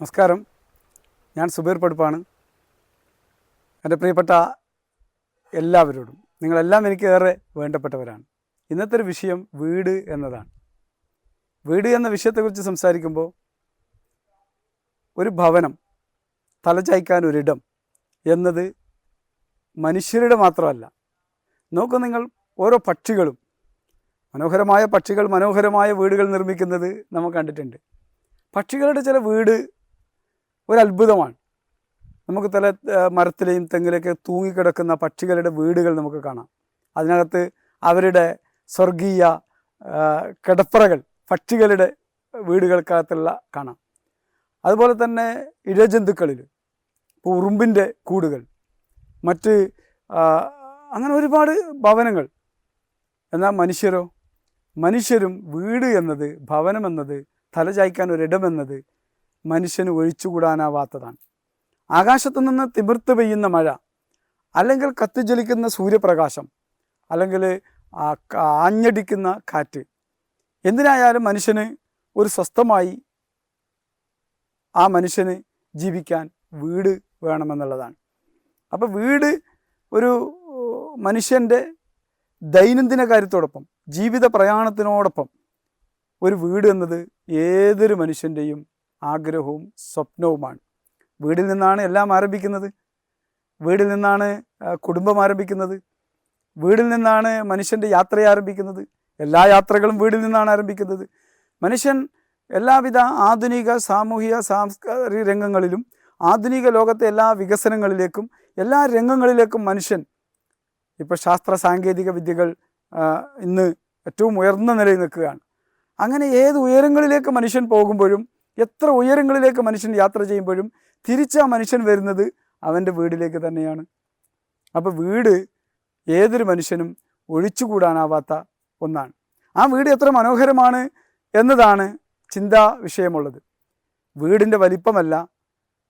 നമസ്കാരം. ഞാൻ സുബീർ പടുപ്പാണ്. എന്റെ പ്രിയപ്പെട്ട എല്ലാവരോടും. നിങ്ങളെല്ലാം എനിക്ക് ഏറെ വേണ്ടപ്പെട്ടവരാണ്. ഇന്നത്തെ ഒരു വിഷയം വീട് എന്നതാണ്. വീട് എന്ന വിഷയത്തെക്കുറിച്ച് സംസാരിക്കുമ്പോൾ ഒരു ഭവനം തലചായ്ക്കാൻ ഒരിടം എന്നത് മനുഷ്യരുടെ മാത്രമല്ല. നോക്കൂ നിങ്ങൾ ഓരോ പക്ഷികളും. മനോഹരമായ പക്ഷികൾ മനോഹരമായ വീടുകൾ നിർമ്മിക്കുന്നത് നമ്മൾ കണ്ടിട്ടുണ്ട്. പക്ഷികളുടെ ചില വീട് ഒരു അത്ഭുതമാണ് നമുക്ക് തല മരത്തിലെയും തെങ്ങിലൊക്കെ തൂങ്ങിക്കിടക്കുന്ന പക്ഷികളുടെ വീടുകൾ നമുക്ക് കാണാം. അതിനകത്ത് അവരുടെ സ്വർഗീയ കിടപ്പറകൾ പക്ഷികളുടെ വീടുകൾക്കകത്തുള്ള കാണാം. അതുപോലെ തന്നെ ഇഴജന്തുക്കളിൽ ഇപ്പോൾ ഉറുമ്പിന്റെ കൂടുകൾ മറ്റ് അങ്ങനെ ഒരുപാട് ഭവനങ്ങൾ. എന്നാൽ മനുഷ്യരോ? മനുഷ്യരും വീട് എന്നത് ഭവനം എന്നത് തലചായ്ക്കാൻ ഒരിടമെന്നത് മനുഷ്യന് ഒഴിച്ചുകൂടാനാവാത്തതാണ്. ആകാശത്തു നിന്ന് തിമിർത്ത് പെയ്യുന്ന മഴ അല്ലെങ്കിൽ കത്തിജ്വലിക്കുന്ന സൂര്യപ്രകാശം അല്ലെങ്കിൽ ആഞ്ഞടിക്കുന്ന കാറ്റ് എന്തിനായാലും മനുഷ്യന് ഒരു സ്വസ്ഥമായി ആ മനുഷ്യന് ജീവിക്കാൻ വീട് വേണമെന്നുള്ളതാണ്. അപ്പോൾ വീട് ഒരു മനുഷ്യന്റെ ദൈനംദിന കാര്യത്തോടൊപ്പം ജീവിത പ്രയാണത്തിനോടൊപ്പം ഒരു വീട് എന്നത് ഏതൊരു മനുഷ്യന്റെയും ആഗ്രഹവും സ്വപ്നവുമാണ്. വീടിൽ നിന്നാണ് എല്ലാം ആരംഭിക്കുന്നത്. വീടിൽ നിന്നാണ് കുടുംബം ആരംഭിക്കുന്നത്. വീടിൽ നിന്നാണ് മനുഷ്യന്റെ യാത്ര ആരംഭിക്കുന്നത്. എല്ലാ യാത്രകളും വീടിൽ നിന്നാണ് ആരംഭിക്കുന്നത്. മനുഷ്യൻ എല്ലാവിധ ആധുനിക സാമൂഹിക സാംസ്കാരിക രംഗങ്ങളിലും ആധുനിക ലോകത്തെ എല്ലാ വികസനങ്ങളിലേക്കും എല്ലാ രംഗങ്ങളിലേക്കും മനുഷ്യൻ ഇപ്പോൾ ശാസ്ത്ര സാങ്കേതിക വിദ്യകൾ ഇന്ന് ഏറ്റവും ഉയർന്ന നിലയിൽ നിൽക്കുകയാണ്. അങ്ങനെ ഏത് ഉയരങ്ങളിലേക്ക് മനുഷ്യൻ പോകുമ്പോഴും എത്ര ഉയരങ്ങളിലേക്ക് മനുഷ്യൻ യാത്ര ചെയ്യുമ്പോഴും തിരിച്ച് ആ മനുഷ്യൻ വരുന്നത് അവന്റെ വീടിലേക്ക് തന്നെയാണ്. അപ്പോൾ വീട് ഏതൊരു മനുഷ്യനും ഒഴിച്ചുകൂടാനാവാത്ത ഒന്നാണ്. ആ വീട് എത്ര മനോഹരമാണ് എന്നതാണ് ചിന്താ വിഷയമുള്ളത്. വീടിന്റെ വലിപ്പമല്ല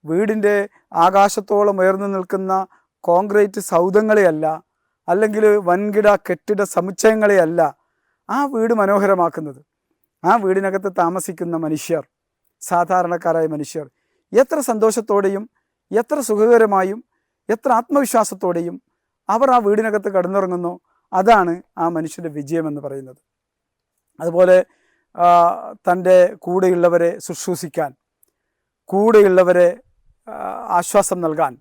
വീടിന്റെ ആകാശത്തോളം ഉയർന്നു നിൽക്കുന്ന കോൺക്രീറ്റ് സൗധങ്ങളെയല്ല അല്ലെങ്കിൽ വൻകിട കെട്ടിട സമുച്ചയങ്ങളെയല്ല ആ വീട് മനോഹരമാക്കുന്നത്. ആ വീടിനകത്ത് താമസിക്കുന്ന മനുഷ്യർ സാധാരണക്കാരായ മനുഷ്യർ. എത്ര സന്തോഷത്തോടെയും എത്ര സുഖകരമായും എത്ര ആത്മവിശ്വാസത്തോടെയും അവർ ആ വീടിനകത്ത് കടന്നിറങ്ങുന്നു. അതാണ് ആ മനുഷ്യന്റെ വിജയമെന്ന് പറയുന്നത്. അതുപോലെ തന്റെ കൂടെയുള്ളവരെ ശുശ്രൂഷിക്കാൻ കൂടെയുള്ളവരെ ആശ്വാസം നൽകാൻ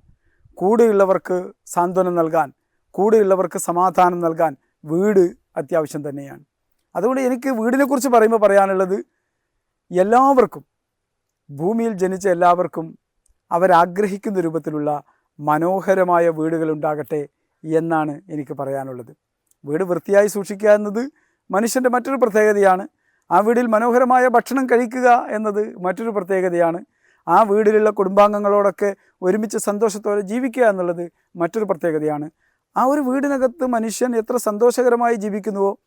കൂടെയുള്ളവർക്ക് സാന്ത്വനം നൽകാൻ കൂടെയുള്ളവർക്ക് സമാധാനം നൽകാൻ വീട് അത്യാവശ്യം തന്നെയാണ്. അതുകൊണ്ട് എനിക്ക് വീടിനെക്കുറിച്ച് പറയുമ്പോൾ പറയാനുള്ളത് എല്ലാവർക്കും ഭൂമിയിൽ ജനിച്ച എല്ലാവർക്കും അവരാഗ്രഹിക്കുന്ന രൂപത്തിലുള്ള മനോഹരമായ വീടുകൾ ഉണ്ടാകട്ടെ എന്നാണ് എനിക്ക് പറയാനുള്ളത്. വീട് വൃത്തിയായി സൂക്ഷിക്കുക എന്നത് മനുഷ്യന്റെ മറ്റൊരു പ്രത്യേകതയാണ്. ആ വീടിൽ മനോഹരമായ ഭക്ഷണം കഴിക്കുക എന്നത് മറ്റൊരു പ്രത്യേകതയാണ്. ആ വീടിലുള്ള കുടുംബാംഗങ്ങളോടൊക്കെ ഒരുമിച്ച് സന്തോഷത്തോടെ ജീവിക്കുക എന്നുള്ളത് മറ്റൊരു പ്രത്യേകതയാണ്. ആ ഒരു വീടിനകത്ത് മനുഷ്യൻ എത്ര സന്തോഷകരമായി ജീവിക്കുന്നുവോ?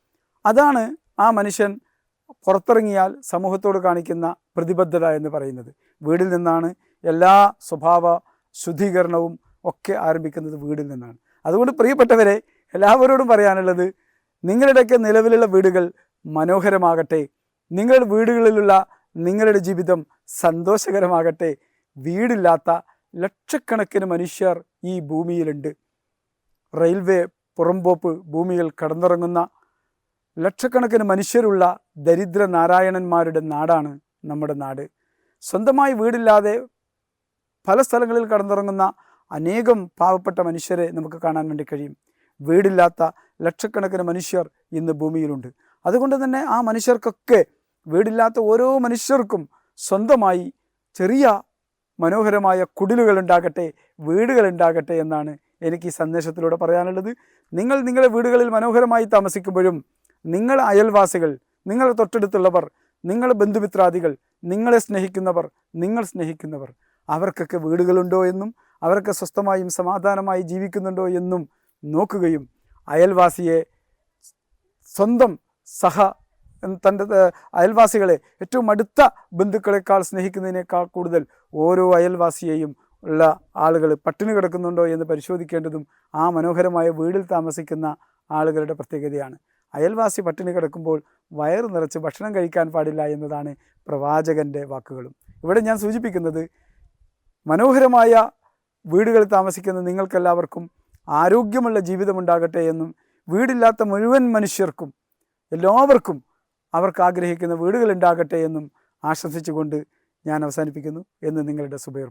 അതാണ് ആ മനുഷ്യൻ പുറത്തിറങ്ങിയാൽ സമൂഹത്തോട് കാണിക്കുന്ന പ്രതിബദ്ധത എന്ന് പറയുന്നത്. വീടിൽ നിന്നാണ് എല്ലാ സ്വഭാവ ശുദ്ധീകരണവും ഒക്കെ ആരംഭിക്കുന്നത് വീടിൽ നിന്നാണ്. അതുകൊണ്ട് പ്രിയപ്പെട്ടവരെ എല്ലാവരോടും പറയാനുള്ളത് നിങ്ങളുടെയൊക്കെ നിലവിലുള്ള വീടുകൾ മനോഹരമാകട്ടെ നിങ്ങളുടെ വീടുകളിലുള്ള നിങ്ങളുടെ ജീവിതം സന്തോഷകരമാകട്ടെ വീടില്ലാത്ത ലക്ഷക്കണക്കിന് മനുഷ്യർ ഈ ഭൂമിയിലുണ്ട്. റെയിൽവേ പുറംപോപ്പ് ഭൂമിയിൽ കടന്നിറങ്ങുന്ന ലക്ഷക്കണക്കിന് മനുഷ്യരുള്ള ദരിദ്ര നാരായണന്മാരുടെ നാടാണ് നമ്മുടെ നാട്. സ്വന്തമായി വീടില്ലാതെ പല സ്ഥലങ്ങളിൽ കടന്നിറങ്ങുന്ന അനേകം പാവപ്പെട്ട മനുഷ്യരെ നമുക്ക് കാണാൻ വേണ്ടി കഴിയും. വീടില്ലാത്ത ലക്ഷക്കണക്കിന് മനുഷ്യർ ഇന്ന് ഭൂമിയിലുണ്ട്. അതുകൊണ്ട് തന്നെ ആ മനുഷ്യർക്കൊക്കെ വീടില്ലാത്ത ഓരോ മനുഷ്യർക്കും സ്വന്തമായി ചെറിയ മനോഹരമായ കുടിലുകൾ ഉണ്ടാകട്ടെ വീടുകൾ ഉണ്ടാകട്ടെ എന്നാണ് എനിക്ക് ഈ സന്ദേശത്തിലൂടെ പറയാനുള്ളത്. നിങ്ങൾ നിങ്ങളുടെ വീടുകളിൽ മനോഹരമായി താമസിക്കുമ്പോഴും നിങ്ങൾ അയൽവാസികൾ നിങ്ങൾ തൊട്ടടുത്തുള്ളവർ നിങ്ങൾ ബന്ധുമിത്രാദികൾ നിങ്ങളെ സ്നേഹിക്കുന്നവർ നിങ്ങൾ സ്നേഹിക്കുന്നവർ. അവർക്കൊക്കെ വീടുകളുണ്ടോ എന്നും അവരൊക്കെ സ്വസ്ഥമായും സമാധാനമായി ജീവിക്കുന്നുണ്ടോ എന്നും നോക്കുകയും അയൽവാസിയെ സ്വന്തം സഹ തന്റെ അയൽവാസികളെ ഏറ്റവും അടുത്ത ബന്ധുക്കളെക്കാൾ സ്നേഹിക്കുന്നതിനേക്കാൾ കൂടുതൽ ഓരോ അയൽവാസിയെയും ഉള്ള ആളുകൾ പട്ടിണി കിടക്കുന്നുണ്ടോ എന്ന് പരിശോധിക്കേണ്ടതും ആ മനോഹരമായ വീടിൽ താമസിക്കുന്ന ആളുകളുടെ പ്രത്യേകതയാണ്. അയൽവാസി പട്ടിണി കിടക്കുമ്പോൾ വയറ് നിറച്ച് ഭക്ഷണം കഴിക്കാൻ പാടില്ല എന്നതാണ് പ്രവാചകന്റെ വാക്കുകളും. ഇവിടെ ഞാൻ സൂചിപ്പിക്കുന്നത് മനോഹരമായ വീടുകളിൽ താമസിക്കുന്ന നിങ്ങൾക്കെല്ലാവർക്കും ആരോഗ്യമുള്ള ജീവിതമുണ്ടാകട്ടെ എന്നും വീടില്ലാത്ത മുഴുവൻ മനുഷ്യർക്കും എല്ലാവർക്കും അവർക്ക് ആഗ്രഹിക്കുന്ന വീടുകൾ ഉണ്ടാകട്ടെ എന്നും ആശംസിച്ചുകൊണ്ട് ഞാൻ അവസാനിപ്പിക്കുന്നു എന്ന് നിങ്ങളുടെ സുബൈർ